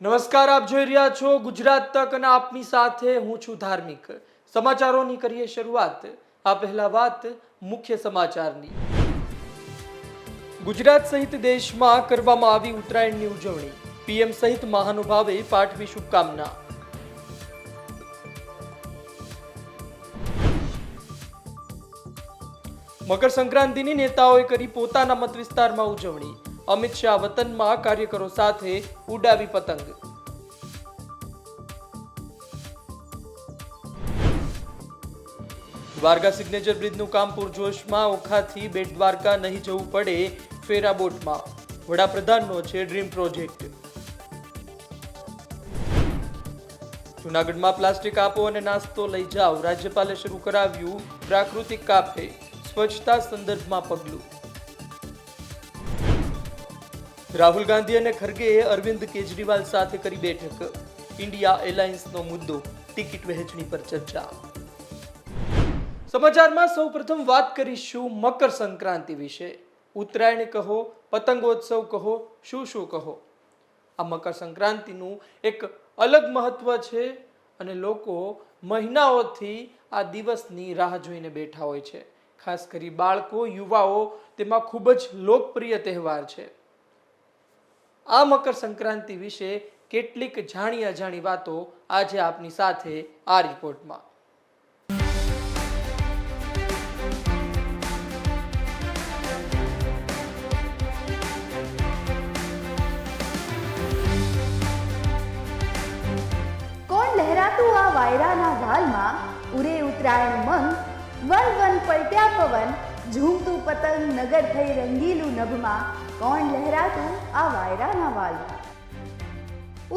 નમસ્કાર, આપ જોઈ રહ્યા છો ગુજરાત તક અને આપની સાથે હું છું ધાર્મિક. સમાચારોની કરીએ શરૂઆત. આ પહેલા વાત મુખ્ય સમાચારની. ગુજરાત સહિત દેશમાં કરવામાં આવી ઉત્તરાયણની ઉજવણી. પીએમ સહિત મહાનુભાવે પાઠવી શુભકામના. મકર સંક્રાંતિની નેતાઓએ કરી પોતાના મત વિસ્તારમાં ઉજવણી. અમિત શાહ વતનમાં કાર્યકરો સાથે ઉડાવી પતંગ. દ્વારકા સિગ્નેચર બ્રિજનું કામ પૂરજોશમાં ઓખાથી બેટ દ્વારકા નહીં જવું પડે ફેરા બોટમાં વડાપ્રધાનનો છે ડ્રીમ પ્રોજેક્ટ. જૂનાગઢમાં પ્લાસ્ટિક આપો અને નાસ્તો લઈ જાઓ. રાજ્યપાલે શરૂ કરાવ્યું પ્રાકૃતિક કાફે. સ્વચ્છતા સંદર્ભમાં પગલું. રાહુલ ગાંધી અને ખરગેએ અરવિંદ કેજરીવાલ સાથે કરી બેઠક. ઇન્ડિયા એલાયન્સનો મુદ્દો, ટિકિટ વહેંચણી પર ચર્ચા. સમાચારમાં સૌપ્રથમ વાત કરીશું મકર સંક્રાંતિ વિશે. ઉત્તરાયણ કહો, પતંગોત્સવ કહો, શું શું કહો? આ મકર સંક્રાંતિનું એક અલગ મહત્વ છે અને લોકો મહિનાઓથી આ દિવસની રાહ જોઈને બેઠા હોય છે. ખાસ કરી બાળકો, યુવાઓ, તેમાં ખૂબ જ લોકપ્રિય તહેવાર છે. આ મકર સંક્રાંતિ વિશે કેટલીક જાણી અજાણી વાતો આજે આપની સાથે આ રિપોર્ટમાં. કોણ લહેરાતું આ વાયરાના વાલમાં ઉરે ઉતરાયણ મન વન વન પલટ્યા પવન ઝૂમતું પતંગ નગર થઈ રંગીલું નભમાં કોણ લહેરાતું આ વાયરાના વાલ?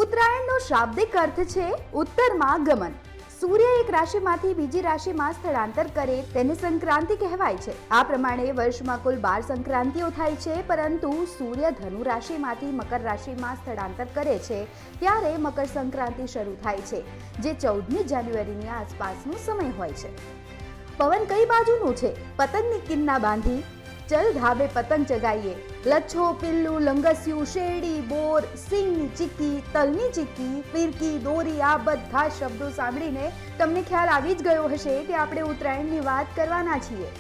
ઉત્તરાયણનો શાબ્દિક અર્થ છે ઉત્તરમાં ગમન. સૂર્ય એક રાશિમાંથી બીજી રાશિમાં સ્થળાંતર કરે તેને સંક્રાંતિ કહેવાય છે. આ પ્રમાણે વર્ષમાં કુલ બાર સંક્રાંતિઓ થાય છે, પરંતુ સૂર્ય ધનુ રાશિમાંથી મકર રાશિમાં સ્થળાંતર કરે છે ત્યારે મકર સંક્રાંતિ શરૂ થાય છે, જે ચૌદમી જાન્યુઆરીની આસપાસનો સમય હોય છે. પવન કઈ બાજુનું છે? પતંગની કિન્ના બાંધી. ચલ ધાબે પતંગ ચગાઈએ. લચ્છો, પિલ્લું, લંગસ્યું, શેરડી, બોર, સિંગની ચીક્કી, તલની ચીક્કી, ફિરકી, દોરી, આ બધા શબ્દો સાંભળીને તમને ખ્યાલ આવી જ ગયો હશે કે આપણે ઉત્તરાયણની વાત કરવાના છીએ.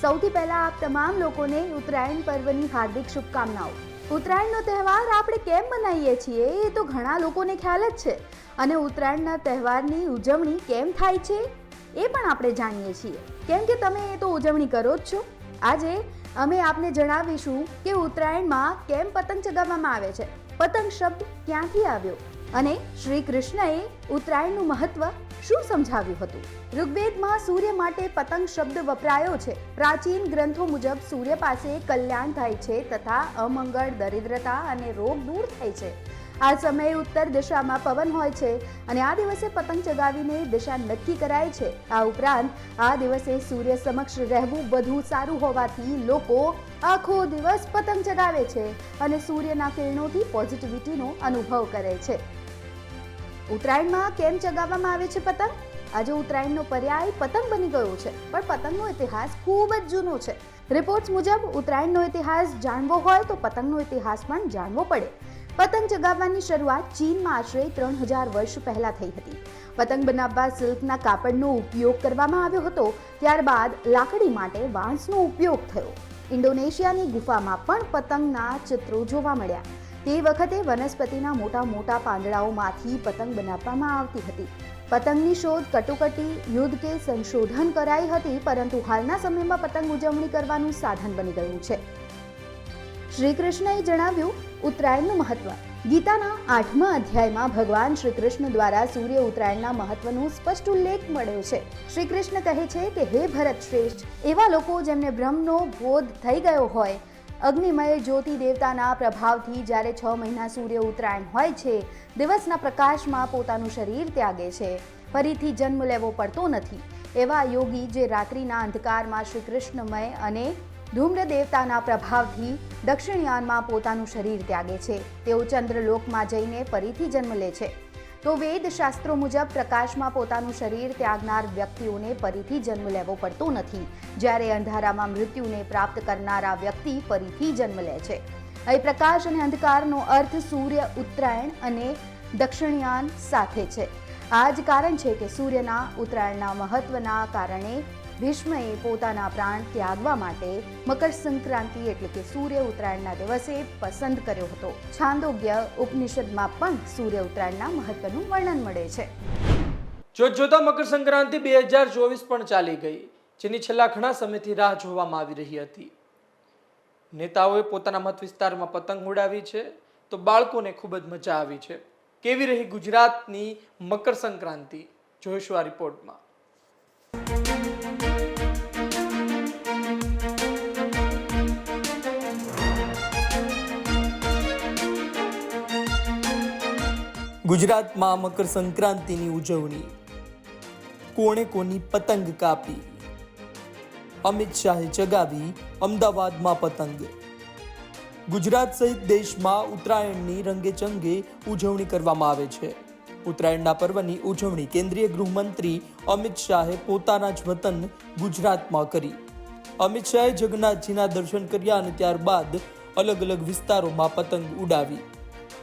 સૌથી પહેલા આપ તમામ લોકોને ઉત્તરાયણ પર્વની હાર્દિક શુભકામનાઓ. ઉત્તરાયણનો તહેવાર આપણે કેમ મનાવીએ છીએ એ તો ઘણા લોકોને ખ્યાલ જ છે. અને ઉત્તરાયણના તહેવારની ઉજવણી કેમ થાય છે? એ પણ આપણે જાણીએ છીએ. કેમ કે તમે એ તો ઉજવણી કરો જ છો. આજે અમે આપને જણાવીશું કે ઉત્તરાયણમાં કેમ પતંગ ચગાવવામાં આવે છે. પતંગ શબ્દ ક્યાંથી આવ્યો? અને શ્રી કૃષ્ણએ ઉત્તરાયણનું મહત્વ શું સમજાવ્યું હતું? ઋગ્વેદમાં સૂર્ય માટે પતંગ શબ્દ વપરાયો છે. પ્રાચીન ગ્રંથો મુજબ સૂર્ય પાસે કલ્યાણ થાય છે તથા અમંગળ, દરિદ્રતા અને રોગ દૂર થાય છે. આ સમયે ઉત્તર દિશામાં પવન હોય છે અને આ દિવસે પતંગ ચગાવીને દિશા નક્કી કરાય છે. આ ઉપરાંત, આ દિવસે સૂર્ય સમક્ષ રહેવું વધુ સારું હોવાથી લોકો આખો દિવસ પતંગ ચગાવે છે અને સૂર્યના કિરણોથી પોઝિટિવિટીનો અનુભવ કરે છે. ઉત્તરાયણમાં કેમ ચગાવવામાં આવે છે પતંગ? આજે ઉત્તરાયણનો પર્યાય પતંગ બની ગયો છે, પણ પતંગનો ઇતિહાસ ખૂબ જ જૂનો છે. રિપોર્ટ્સ મુજબ, ઉત્તરાયણનો ઇતિહાસ જાણવો હોય તો પતંગનો ઇતિહાસ પણ જાણવો પડે. પતંગ ચગાવવાની શરૂઆત ચીનમાં આશરે ત્રણ હજાર વર્ષ પહેલા થઈ હતી. પતંગ બનાવવા સિલ્કના કાપડનો ઉપયોગ કરવામાં આવ્યો હતો, ત્યારબાદ લાકડી માટે વાંસનો ઉપયોગ થયો. ઇન્ડોનેશિયાની ગુફામાં પણ પતંગના ચિત્રો જોવા મળ્યા. તે વખતે વનસ્પતિના મોટા મોટા પાંદડાઓમાંથી પતંગ બનાવવામાં આવતી હતી. પતંગની શોધ કટોકટી, યુદ્ધ કે સંશોધન કરાઈ હતી, પરંતુ હાલના સમયમાં પતંગ ઉજવણી કરવાનું સાધન બની ગયું છે. શ્રી કૃષ્ણએ જણાવ્યું, ઉત્તરાયણનું મહત્વ. ગીતાના આઠમા અધ્યાયમાં ભગવાન શ્રી કૃષ્ણ દ્વારા સૂર્ય ઉત્તરાયણના મહત્વનો સ્પષ્ટ ઉલ્લેખ મળ્યો છે. શ્રી કૃષ્ણ કહે છે કે, હે ભરત શ્રેષ્ઠ, એવા લોકો જેમને બ્રહ્મનો બોધ થઈ ગયો હોય, અગ્નિમય જ્યોતિ દેવતાના પ્રભાવથી જ્યારે છ મહિના સૂર્ય ઉત્તરાયણ હોય છે, દિવસના પ્રકાશમાં પોતાનું શરીર ત્યાગે છે. ફરીથી જન્મ લેવો પડતો નથી. એવા યોગી જે રાત્રિના અંધકારમાં શ્રી કૃષ્ણમય અને ધૂમ્ર દેવતાના પ્રભાવથી દક્ષિણયાનમાં પોતાનું શરીર ત્યાગે છે. તેઓ ચંદ્રલોકમાં જઈને ફરીથી જન્મ લે છે. તો વેદ શાસ્ત્રો મુજબ પ્રકાશમાં પોતાનું શરીર ત્યાગનાર વ્યક્તિઓને ફરીથી જન્મ લેવો પડતો નથી. જ્યારે અંધારામાં મૃત્યુને પ્રાપ્ત કરનારા વ્યક્તિ ફરીથી જન્મ લે છે. અહીં પ્રકાશ અને અંધકારનો અર્થ સૂર્ય, ઉત્તરાયણ અને દક્ષિણયાન સાથે છે. આ જ કારણ છે કે સૂર્યના, ઉત્તરાયણના મહત્વના કારણે ભીષ્મએ પોતાના પ્રાણ ત્યાગવા માટે મકર સંક્રાંતિ એટલે કે સૂર્ય ઉત્તરાયણના દિવસે પસંદ કર્યો હતો. છાંદોગ્ય ઉપનિષદમાં પણ સૂર્ય ઉત્તરાયણના મહત્વનું વર્ણન મળે છે. જોત જોતા મકર સંક્રાંતિ બે હજાર ચોવીસ પણ ચાલી ગઈ, જેની છેલ્લા ઘણા સમયથી રાહ જોવામાં આવી રહી હતી. નેતાઓએ પોતાના મત વિસ્તારમાં પતંગ ઉડાવી છે, તો બાળકોને ખૂબ જ મજા આવી છે. કેવી રહી ગુજરાતની મકર સંક્રાંતિ જોઈશું આ રિપોર્ટમાં. ગુજરાતમાં મકર સંક્રાંતિની ઉજવણી. કોણે કોની પતંગ કાપી? અમિત શાહે ચગાવી અમદાવાદમાં પતંગ. ગુજરાત સહિત દેશમાં ઉત્તરાયણની રંગેચંગે ઉજવણી કરવામાં આવે છે. ઉત્તરાયણના પર્વની ઉજવણી કેન્દ્રીય ગૃહમંત્રી અમિત શાહે પોતાના જ વતન ગુજરાતમાં કરી. અમિત શાહે જગન્નાથજીના દર્શન કર્યા અને ત્યારબાદ અલગ અલગ વિસ્તારોમાં પતંગ ઉડાવી.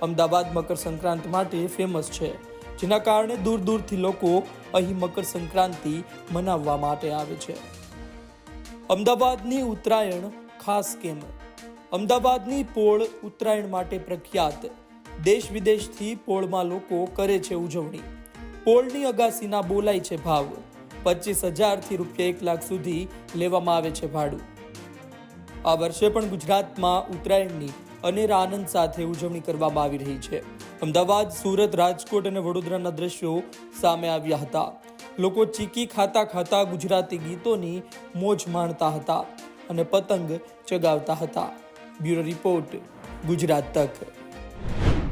અમદાવાદ મકર સંક્રાંત માટે ફેમસ છે, જેના કારણે દૂર દૂરથી લોકો અહીં મકર સંક્રાંતિ મનાવવા માટે આવે છે. અમદાવાદની ઉત્તરાયણ ખાસ કેમ? અમદાવાદની પોળ ઉત્તરાયણ માટે પ્રખ્યાત. દેશ વિદેશથી પોળમાં લોકો કરે છે ઉજવણી. પોળની અગાસીના બોલાય છે ભાવ. પચીસ હજારથી રૂપિયા એક લાખ સુધી લેવામાં આવે છે ભાડું. આ વર્ષે પણ ગુજરાતમાં ઉત્તરાયણની અનેર આનંદ સાથે ઉજવણી કરવામાં આવી રહી છે. અમદાવાદ, સુરત, રાજકોટ અને વડોદરાના દ્રશ્યો સામે આવ્યા હતા. લોકો ચીકી ખાતા ખાતા ગુજરાતી ગીતોની મોજ માણતા હતા અને પતંગ ચગાવતા હતા. બ્યુરો રિપોર્ટ, ગુજરાત તક.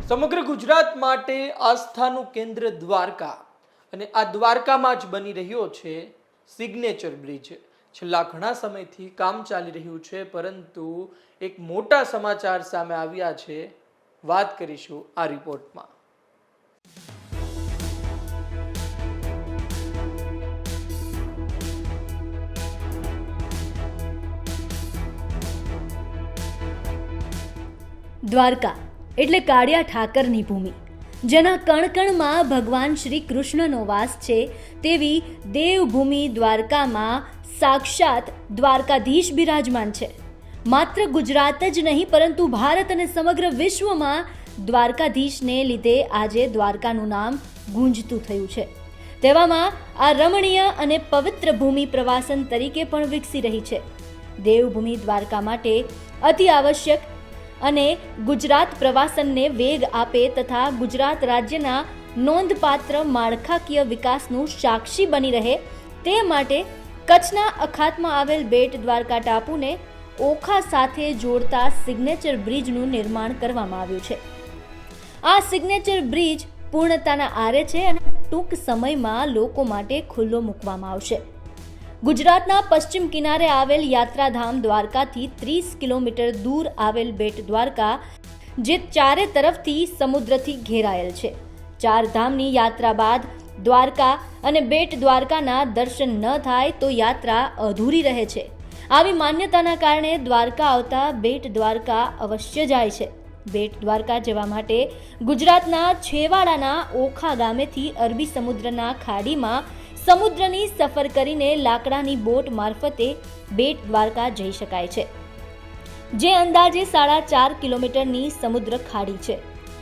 સમગ્ર ગુજરાત માટે આસ્થાનું કેન્દ્ર દ્વારકા. અને આ દ્વારકામાં જ બની રહ્યો છે સિગ્નેચર બ્રિજ છેલ્લા ઘણા સમયથી કામ ચાલી રહ્યું છે, પરંતુ એક મોટા સમાચાર સામે આવ્યા છે. વાત કરીશું આ રિપોર્ટમાં. દ્વારકા, એટલે કાળિયા ઠાકરની ભૂમિ, જેના કણકણમાં ભગવાન શ્રી કૃષ્ણનો વાસ છે, તેવી દેવભૂમિ દ્વારકામાં સાક્ષાત દ્વારકાધીશ બિરાજમાન છે. માત્ર ગુજરાત જ નહીં, પરંતુ ભારત અને સમગ્ર વિશ્વમાં દ્વારકાધીશને લીધે આજે દ્વારકાનું નામ ગુંજતું થયું છે. તેવામાં આ રમણીય અને પવિત્ર ભૂમિ પ્રવાસન તરીકે પણ વિકસી રહી છે. દેવભૂમિ દ્વારકા માટે અતિ આવશ્યક અને ગુજરાત પ્રવાસનને વેગ આપે તથા ગુજરાત રાજ્યના નોંધપાત્ર માળખાકીય વિકાસનું સાક્ષી બની રહે તે માટે કચ્છના અખાતમાં આવેલ બેટ દ્વારકા ટાપુને ઓખા સાથે જોડતા સિગ્નેચર બ્રિજનું નિર્માણ કરવામાં આવ્યું છે. આ સિગ્નેચર બ્રિજ પૂર્ણતાના આરે છે અને ટૂંક સમયમાં લોકો માટે ખુલ્લો મૂકવામાં આવશે. ગુજરાતના પશ્ચિમ કિનારે આવેલ યાત્રાધામ દ્વારકાથી ત્રીસ કિલોમીટર દૂર આવેલ બેટ દ્વારકા, જે ચારે તરફથી સમુદ્રથી ઘેરાયેલ છે. ચાર ધામની યાત્રા બાદ દ્વારકા અને બેટ દ્વારકાના દર્શન ન થાય તો યાત્રા અધૂરી રહે છે. આવી માન્યતાના કારણે દ્વારકા આવતા બેટ દ્વારકા અવશ્ય જાય છે. બેટ દ્વારકા જવા માટે ગુજરાતના છેવાડાના ઓખા ગામેથી અરબી સમુદ્રના ખાડીમાં સમુદ્રની સફર કરીને લાકડાની બોટ મારફતે બેટ દ્વારકા જઈ શકાય છે. જે અંદાજે સાડા ચાર કિલોમીટરની સમુદ્ર ખાડી છે.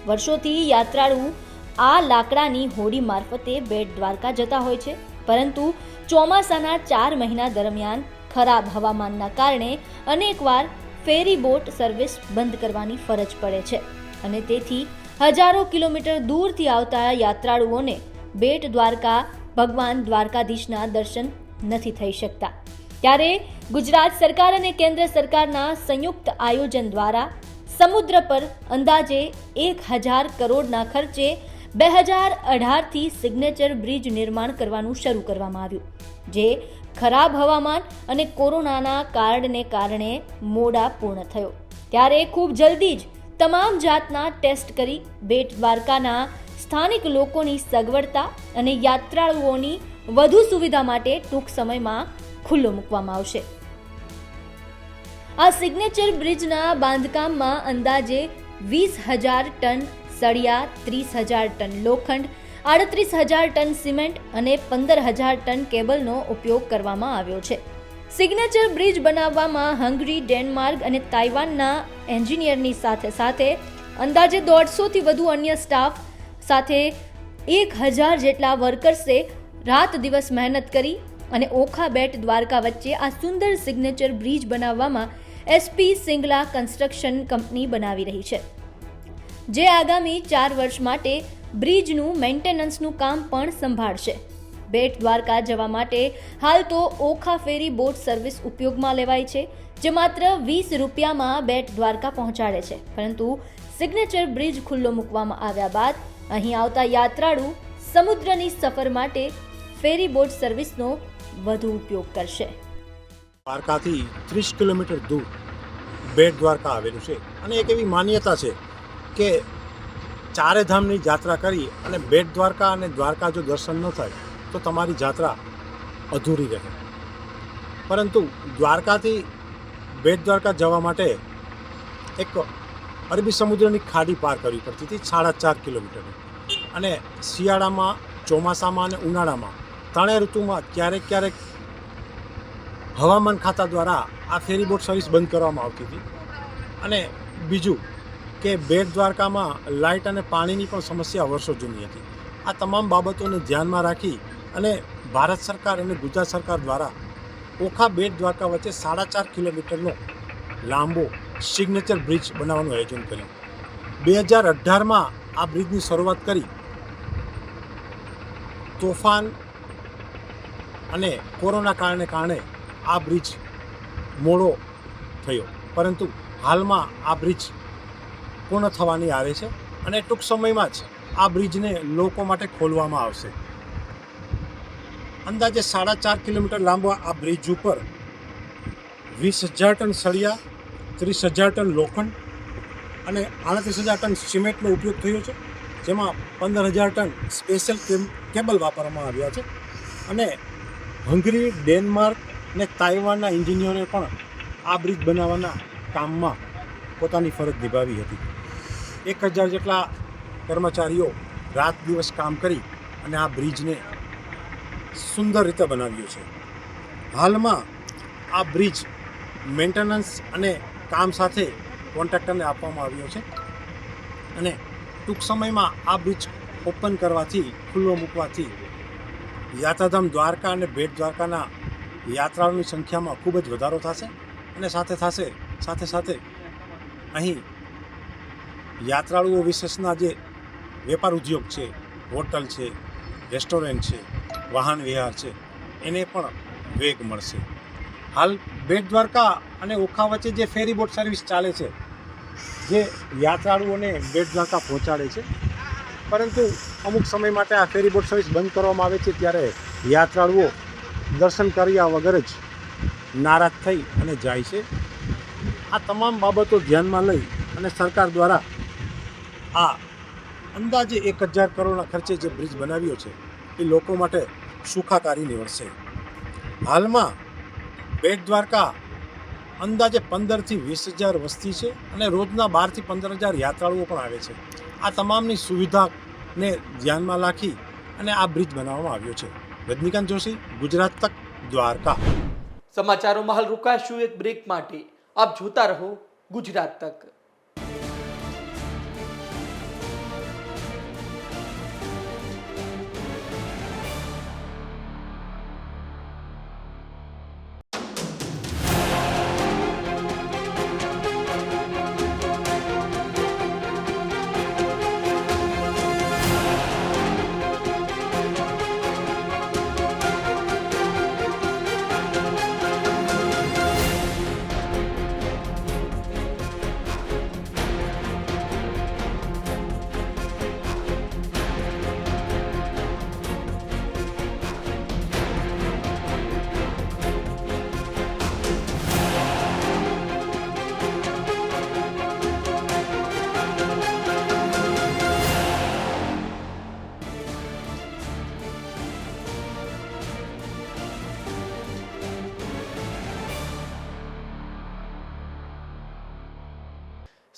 વર્ષોથી યાત્રાળુ આ લાકડાની હોડી મારફતે બેટ દ્વારકા જતા હોય છે. પરંતુ ચોમાસાના ચાર મહિના દરમિયાન ખરાબ હવામાનના કારણે અનેકવાર ફેરી બોટ સર્વિસ બંધ કરવાની ફરજ પડે છે. અને તેથી હજારો કિલોમીટર દૂરથી આવતા યાત્રાળુઓને બેટ દ્વારકા, ભગવાન દ્વારકાધીશના દર્શન નથી થઈ શકતા. ત્યારે ગુજરાત સરકાર અને કેન્દ્ર સરકારના સંયુક્ત આયોજન દ્વારા સમુદ્ર પર અંદાજે એક હજાર કરોડના ખર્ચે બે હજાર અઢારથી સિગ્નેચર બ્રિજ નિર્માણ કરવાનું શરૂ કરવામાં આવ્યું, જે ખરાબ હવામાન અને કોરોનાના કારણને કારણે મોડા પૂર્ણ થયો. ત્યારે ખૂબ જલ્દી જ તમામ જાતના ટેસ્ટ કરી બેટ દ્વારકાના સ્થાનિક લોકોની સગવડતા અને યાત્રાળુઓની વધુ સુવિધા માટે ટૂંક સમયમાં ખુલ્લો મૂકવામાં આવશે. આ સિગ્નેચર બ્રિજના બાંધકામમાં અંદાજે વીસ હજાર ટન સળિયા, ત્રીસ હજાર ટન લોખંડ, આડત્રીસ હજાર ટન સિમેન્ટ અને પંદર હજાર ટન કેબલનો ઉપયોગ કરવામાં આવ્યો છે. સિગ્નેચર બ્રિજ બનાવવામાં હંગરી, ડેનમાર્ક અને તાઇવાનના એન્જિનિયરની સાથે સાથે અંદાજે દોઢસોથી વધુ અન્ય સ્ટાફ સાથે એક હજાર જેટલા વર્કર્સે રાત દિવસ મહેનત કરી અને ઓખા બેટ દ્વારકા વચ્ચે આ સુંદર સિગ્નેચર બ્રિજ બનાવવામાં એસપી સિંગલા કન્સ્ટ્રક્શન કંપની બનાવી રહી છે. જે આગામી ચાર વર્ષ માટે બ્રિજનું મેન્ટેનન્સનું કામ પણ સંભાળશે. બેટ દ્વારકા જવા માટે હાલ તો ઓખા ફેરી બોટ સર્વિસ ઉપયોગમાં લેવાય છે, જે માત્ર વીસ રૂપિયામાં બેટ દ્વારકા પહોંચાડે છે. પરંતુ સિગ્નેચર બ્રિજ ખુલ્લો મૂકવામાં આવ્યા બાદ અહીં આવતા યાત્રાળુ સમુદ્રની સફર માટે ફેરી બોટ સર્વિસનો વધુ ઉપયોગ કરશે. દ્વારકાથી ત્રીસ કિલોમીટર દૂર બેટ દ્વારકા આવેલું છે અને એક એવી માન્યતા છે કે ચારે ધામની જાત્રા કરી અને બેટ દ્વારકા અને દ્વારકા જો દર્શન ન થાય, તો તમારી જાત્રા અધૂરી રહે. પરંતુ દ્વારકાથી બેટ દ્વારકા જવા માટે એક અરબી સમુદ્રની ખાડી પાર કરવી પડતી હતી, સાડા ચાર કિલોમીટરની. અને શિયાળામાં, ચોમાસામાં અને ઉનાળામાં ત્રણેય ઋતુમાં ક્યારેક ક્યારેક હવામાન ખાતા દ્વારા આ ફેરીબોટ સર્વિસ બંધ કરવામાં આવતી હતી. અને બીજું કે બેટ દ્વારકામાં લાઇટ અને પાણીની પણ સમસ્યા વર્ષો જૂની હતી. આ તમામ બાબતોને ધ્યાનમાં રાખી અને ભારત સરકાર અને ગુજરાત સરકાર દ્વારા ઓખા બેટ દ્વારકા વચ્ચે સાડા ચાર કિલોમીટરનો લાંબો સિગ્નેચર બ્રિજ બનાવવાનું આયોજન કર્યું. બે હજાર અઢારમાં આ બ્રિજની શરૂઆત કરી. તોફાન અને કોરોના કારણે કારણે આ બ્રિજ મોડો થયો. પરંતુ હાલમાં આ બ્રિજ પૂર્ણ થવાની આવે છે અને ટૂંક સમયમાં જ આ બ્રિજને લોકો માટે ખોલવામાં આવશે. અંદાજે સાડા ચાર કિલોમીટર લાંબો આ બ્રિજ ઉપર વીસ હજાર ટન સળિયા, ત્રીસ હજાર ટન લોખંડ અને આડત્રીસ હજાર ટન સિમેન્ટનો ઉપયોગ થયો છે, જેમાં પંદર હજાર ટન સ્પેશિયલ કેબલ વાપરવામાં આવ્યા છે અને હંગરી, ડેનમાર્ક અને તાઇવાનના એન્જિનિયરોએ પણ આ બ્રિજ બનાવવાના કામમાં પોતાની ફરજ નિભાવી હતી. એક હજાર જેટલા કર્મચારીઓ રાત દિવસ કામ કરી અને આ બ્રિજને સુંદર રીતે બનાવ્યું છે. હાલમાં આ બ્રિજ મેન્ટેનન્સ અને કામ સાથે કોન્ટ્રાક્ટરને આપવામાં આવ્યો છે અને ટૂંક સમયમાં આ બ્રિજ ઓપન કરવાથી, ખુલ્લો મૂકવાથી યાત્રાધામ દ્વારકા અને ભેટ દ્વારકાના યાત્રાળુની સંખ્યામાં ખૂબ જ વધારો થશે અને સાથે થશે સાથે સાથે અહીં યાત્રાળુઓ વિશેષના જે વેપાર ઉદ્યોગ છે, હોટલ છે, રેસ્ટોરન્ટ છે, વાહન વ્યવહાર છે, એને પણ વેગ મળશે. હાલ બેટ દ્વારકા અને ઓખા વચ્ચે જે ફેરી બોટ સર્વિસ ચાલે છે, જે યાત્રાળુઓને બેટ દ્વારકા પહોંચાડે છે, પરંતુ અમુક સમય માટે આ ફેરી બોટ સર્વિસ બંધ કરવામાં આવે છે, ત્યારે યાત્રાળુઓ દર્શન કર્યા વગર જ નારાજ થઈ અને જાય છે. આ તમામ બાબતો ધ્યાનમાં લઈ અને સરકાર દ્વારા આ અંદાજે એક હજાર કરોડના ખર્ચે જે બ્રિજ બનાવ્યો છે, એ લોકો માટે સુખાકારી નીવડશે. હાલમાં બેટ દ્વારકા અંદાજે પંદરથી વીસ હજાર વસ્તી છે અને રોજના બારથી પંદર હજાર યાત્રાળુઓ પણ આવે છે. આ તમામની સુવિધાને ધ્યાનમાં રાખી અને આ બ્રિજ બનાવવામાં આવ્યો છે. રજનીકાંત જોશી, ગુજરાત તક, દ્વારકા. સમાચારોમાં હાલ રોકાશું એક બ્રેક માટે. આપ જોતા રહો ગુજરાત તક.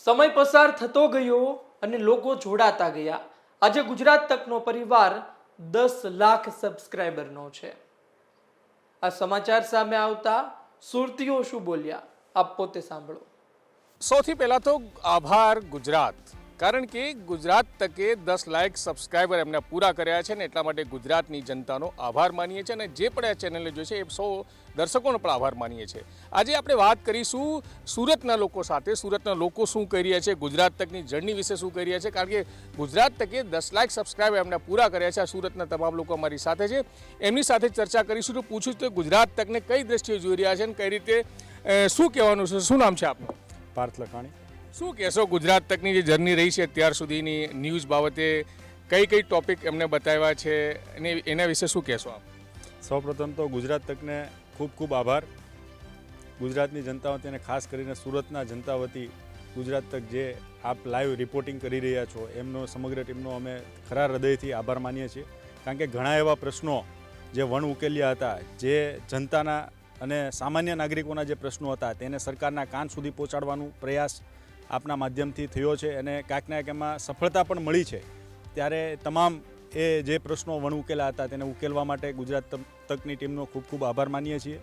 સમય પસાર થતો ગયો અને લોકો જોડાતા ગયા. આજે ગુજરાત તકનો પરિવાર દસ લાખ સબસ્ક્રાઈબરનો છે. આ સમાચાર સામે આવતા સુરતીઓ શું બોલ્યા? આપ પોતે સાંભળો. સૌથી પહેલાં તો આભાર ગુજરાત. કારણ કે ગુજરાત તકે દસ લાખ સબસ્ક્રાઈબર એમને પૂરા કર્યા છે ને એટલા માટે ગુજરાતની જનતાનો આભાર માનીએ છીએ અને જે પણ આ ચેનલે જોઈ છે એ સૌ દર્શકોનો પણ આભાર માનીએ છીએ. આજે આપણે વાત કરીશું સુરતના લોકો સાથે. સુરતના લોકો શું કરી રહ્યા છે? ગુજરાત તકની જર્ની વિશે શું કરી રહ્યા છે? કારણ કે ગુજરાત તકે દસ લાખ સબસ્ક્રાઈબર એમને પૂરા કર્યા છે. આ સુરતના તમામ લોકો અમારી સાથે છે. એમની સાથે ચર્ચા કરીશું તો પૂછું તો ગુજરાત તકને કઈ દ્રષ્ટિએ જોઈ રહ્યા છે અને કઈ રીતે શું કહેવાનું છે? શું નામ છે આપનું? પાર્થ લખાણી. શું કહેશો ગુજરાત તકની જે જર્ની રહી છે અત્યાર સુધીની ન્યૂઝ બાબતે કઈ કઈ ટોપિક એમને બતાવ્યા છે અને એના વિશે શું કહેશો આપ? સૌપ્રથમ તો ગુજરાત તકને ખૂબ ખૂબ આભાર. ગુજરાતની જનતા વતી અને ખાસ કરીને સુરતના જનતા વતી ગુજરાત તક જે આપ લાઈવ રિપોર્ટિંગ કરી રહ્યા છો, એમનો સમગ્ર ટીમનો અમે ખરા હૃદયથી આભાર માનીએ છીએ. કારણ કે ઘણા એવા પ્રશ્નો જે વણ ઉકેલ્યા હતા, જે જનતાના અને સામાન્ય નાગરિકોના જે પ્રશ્નો હતા, તેને સરકારના કાન સુધી પહોંચાડવાનો પ્રયાસ આપના માધ્યમથી થયો છે અને ક્યાંક ને એમાં સફળતા પણ મળી છે. ત્યારે તમામ એ જે પ્રશ્નો વણ ઉકેલા હતા તેને ઉકેલવા માટે ગુજરાત તકની ટીમનો ખૂબ ખૂબ આભાર માનીએ છીએ.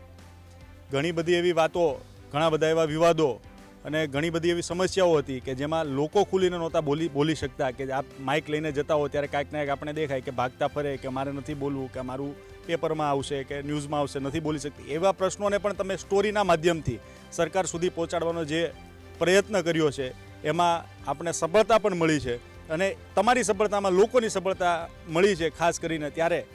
ઘણી બધી એવી વાતો, ઘણા બધા એવા વિવાદો અને ઘણી બધી એવી સમસ્યાઓ હતી કે જેમાં લોકો ખુલીને નહોતા બોલી બોલી શકતા કે આપ માઇક લઈને જતા હો ત્યારે કાંઈક ને કાંઈક આપણે દેખાય કે ભાગતા ફરે કે મારે નથી બોલવું, કે મારું પેપરમાં આવશે કે ન્યૂઝમાં આવશે, નથી બોલી શકતી. એવા પ્રશ્નોને પણ તમે સ્ટોરીના માધ્યમથી સરકાર સુધી પહોંચાડવાનો જે પ્રયત્ન કર્યો છે એમાં આપણે સફળતા પણ મળી છે અને તમારી સફળતામાં લોકોની સફળતા મળી છે ખાસ કરીને ત્યારે.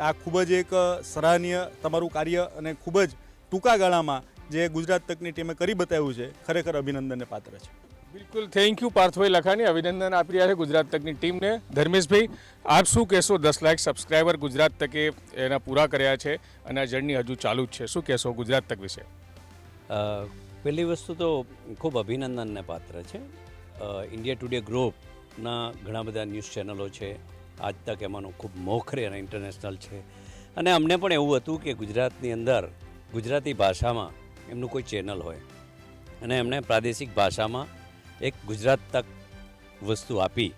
આ ખૂબ જ એક સરાહનીય તમારું કાર્ય અને ખૂબ જ ટૂંકા ગાળામાં જે ગુજરાત તકની ટીમે કરી બતાવ્યું છે ખરેખર અભિનંદનને પાત્ર છે. બિલકુલ થેન્ક યુ પાર્થભાઈ લખાણી અભિનંદન આપી રહ્યા છે ગુજરાત તકની ટીમને. ધર્મેશભાઈ આપ શું કહેશો? દસ લાખ સબસ્ક્રાઈબર ગુજરાત તકે એના પૂરા કર્યા છે અને આ જર્ની હજુ ચાલુ જ છે. શું કહેશો ગુજરાત તક વિશે? અ, પહેલી વસ્તુ તો ખૂબ અભિનંદનને પાત્ર છે. ઇન્ડિયા ટુડે ગ્રુપના ઘણા બધા ન્યૂઝ ચેનલો છે. આજ તક એમાંનું ખૂબ મોખરે અને ઇન્ટરનેશનલ છે. અને અમને પણ એવું હતું કે ગુજરાતની અંદર ગુજરાતી ભાષામાં એમનું કોઈ ચેનલ હોય. અને એમણે પ્રાદેશિક ભાષામાં એક ગુજરાત તક વસ્તુ આપી.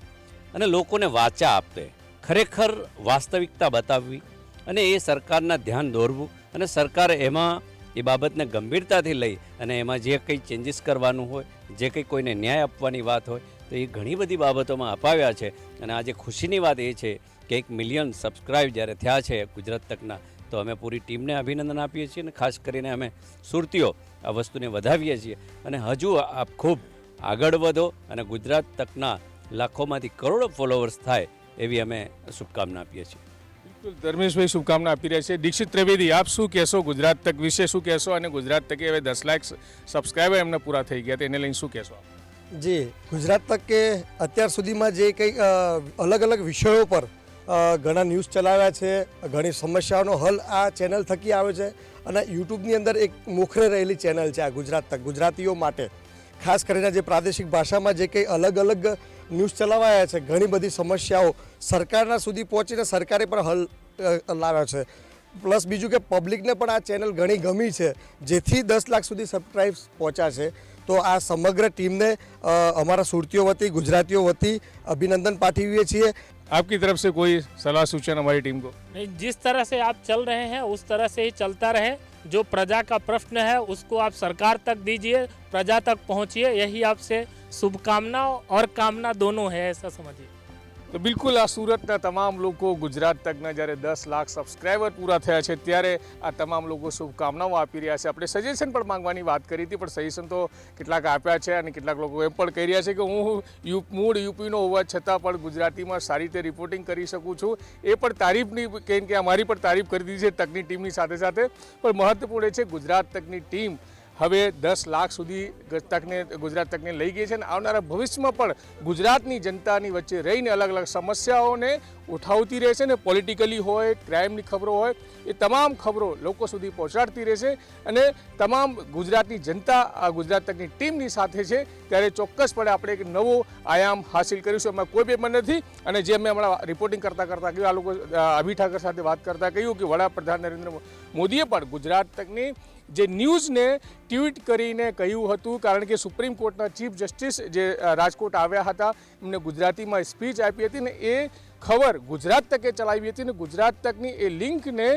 અને લોકોને વાચા આપે. ખરેખર વાસ્તવિકતા બતાવવી અને એ સરકારના ધ્યાન દોરવું અને સરકાર એમાં એ બાબતને ગંભીરતાથી લઈ અને એમાં જે કંઈ ચેન્જીસ કરવાનું હોય, જે કંઈ કોઈને ન્યાય આપવાની વાત હોય, તો એ ઘણી બધી બાબતોમાં અપાવ્યા છે. અને આજે ખુશીની વાત એ છે કે એક મિલિયન સબસ્ક્રાઇબ જ્યારે થયા છે ગુજરાત તકના, તો અમે પૂરી ટીમને અભિનંદન આપીએ છીએ અને ખાસ કરીને અમે સુરતીઓ આ વસ્તુને વધાવીએ છીએ. અને હજુ આપ ખૂબ આગળ વધો અને ગુજરાત તકના લાખોમાંથી કરોડો ફોલોવર્સ થાય એવી અમે શુભકામના આપીએ છીએ. બિલકુલ. ધર્મેશભાઈ, શુભકામના આપી રહ્યા છે. દીક્ષિત ત્રિવેદી, આપ શું કહેશો? ગુજરાત તક વિશે શું કહેશો? અને ગુજરાત તકે હવે દસ લાખ સબસ્ક્રાઈબર એમને પૂરા થઈ ગયા તેને લઈને શું કહેશો? જી, ગુજરાત તક અત્યાર સુધીમાં જે કંઈ અલગ અલગ વિષયો પર ઘણા ન્યૂઝ ચલાવ્યા છે. ઘણી સમસ્યાઓનો હલ આ ચેનલ થકી આવે છે. અને યુટ્યુબની અંદર એક મોખરે રહેલી ચેનલ છે આ ગુજરાત તક, ગુજરાતીઓ માટે. ખાસ કરીને જે પ્રાદેશિક ભાષામાં જે કંઈ અલગ અલગ ન્યૂઝ ચલાવાયા છે ઘણી બધી સમસ્યાઓ સરકારના સુધી પહોંચીને સરકારે પણ હલ અ, લાવ્યા છે પ્લસ બીજું કે પબ્લિકને પણ આ ચેનલ ઘણી ગમી છે જેથી દસ લાખ સુધી સબસ્ક્રાઇબ્સ પહોંચ્યા છે તો આ સમગ્ર ટીમને અ, અમારા સુરતીઓ વતી ગુજરાતીઓ વતી અભિનંદન પાઠવીએ છીએ आपकी तरफ से कोई सलाह सूचन हमारी टीम को नहीं जिस तरह से आप चल रहे हैं उस तरह से ही चलता रहे जो प्रजा का प्रश्न है उसको आप सरकार तक दीजिए प्रजा तक पहुंचिए यही आपसे शुभकामना और कामना दोनों है ऐसा समझिए તો બિલકુલ આ સુરતના તમામ લોકો ગુજરાત તકના જ્યારે દસ લાખ સબસ્ક્રાઈબર પૂરા થયા છે, ત્યારે આ તમામ લોકો શુભકામનાઓ આપી રહ્યા છે. આપણે સજેશન પણ માંગવાની વાત કરી હતી, પણ સજેશન તો કેટલાક આપ્યા છે અને કેટલાક લોકો એમ પણ કહી રહ્યા છે કે હું યુ મૂળ યુપીનો હોવા છતાં પણ ગુજરાતીમાં સારી રીતે રિપોર્ટિંગ કરી શકું છું. એ પણ તારીફની કેમ કે અમારી પણ તારીફ કરી દીધી છે તકની ટીમની સાથે સાથે. પણ મહત્વપૂર્ણ છે ગુજરાત તકની ટીમ હવે દસ લાખ સુધી તકને ગુજરાત તકને લઈ ગઈ છે અને આવનારા ભવિષ્યમાં પણ ગુજરાતની જનતાની વચ્ચે રહીને અલગ અલગ સમસ્યાઓને ઉઠાવતી રહેશે ને પોલિટિકલી હોય, ક્રાઇમની ખબરો હોય, એ તમામ ખબરો લોકો સુધી પહોંચાડતી રહેશે અને તમામ ગુજરાતની જનતા, આ ગુજરાત તકની ટીમની સાથે છે, ત્યારે ચોક્કસપણે આપણે એક નવો આયામ હાસિલ કરીશું. એમાં કોઈ બેમન નથી અને જે મેં હમણાં રિપોર્ટિંગ કરતાં કરતાં કહ્યું, આ લોકો અભી ઠાકર સાથે વાત કરતાં કહ્યું કે વડાપ્રધાન નરેન્દ્ર મોદીએ પણ ગુજરાત તકની જે ન્યૂઝને ટ્વીટ કરીને કહ્યું હતું, કારણ કે સુપ્રીમ કોર્ટના ચીફ જસ્ટિસ જે રાજકોટ આવ્યા હતા, એમને ગુજરાતીમાં સ્પીચ આપી હતી ને એ ખબર ગુજરાત તકે ચલાવી હતી ને ગુજરાત તકની એ લિંકને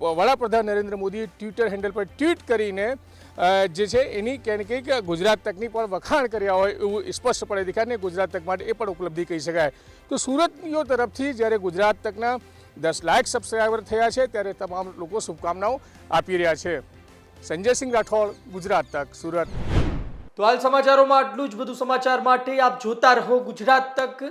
વડાપ્રધાન નરેન્દ્ર મોદીએ ટ્વિટર હેન્ડલ પર ટ્વીટ કરીને જે છે એની ક્યાંય કંઈક ગુજરાત તકની પણ વખાણ કર્યા હોય એવું સ્પષ્ટપણે દેખાય ને ગુજરાત તક માટે એ પણ ઉપલબ્ધિ કહી શકાય. તો સુરતનીઓ તરફથી જ્યારે ગુજરાત તકના દસ લાખ સબસ્ક્રાઈબર થયા છે ત્યારે તમામ લોકો શુભકામનાઓ આપી રહ્યા છે. સંજયસિંહ રાઠોડ, ગુજરાત તક, સુરત. તો હાલ સમાચારોમાં આટલું જ. બધું સમાચાર માટે આપ જોતા રહો ગુજરાત તક.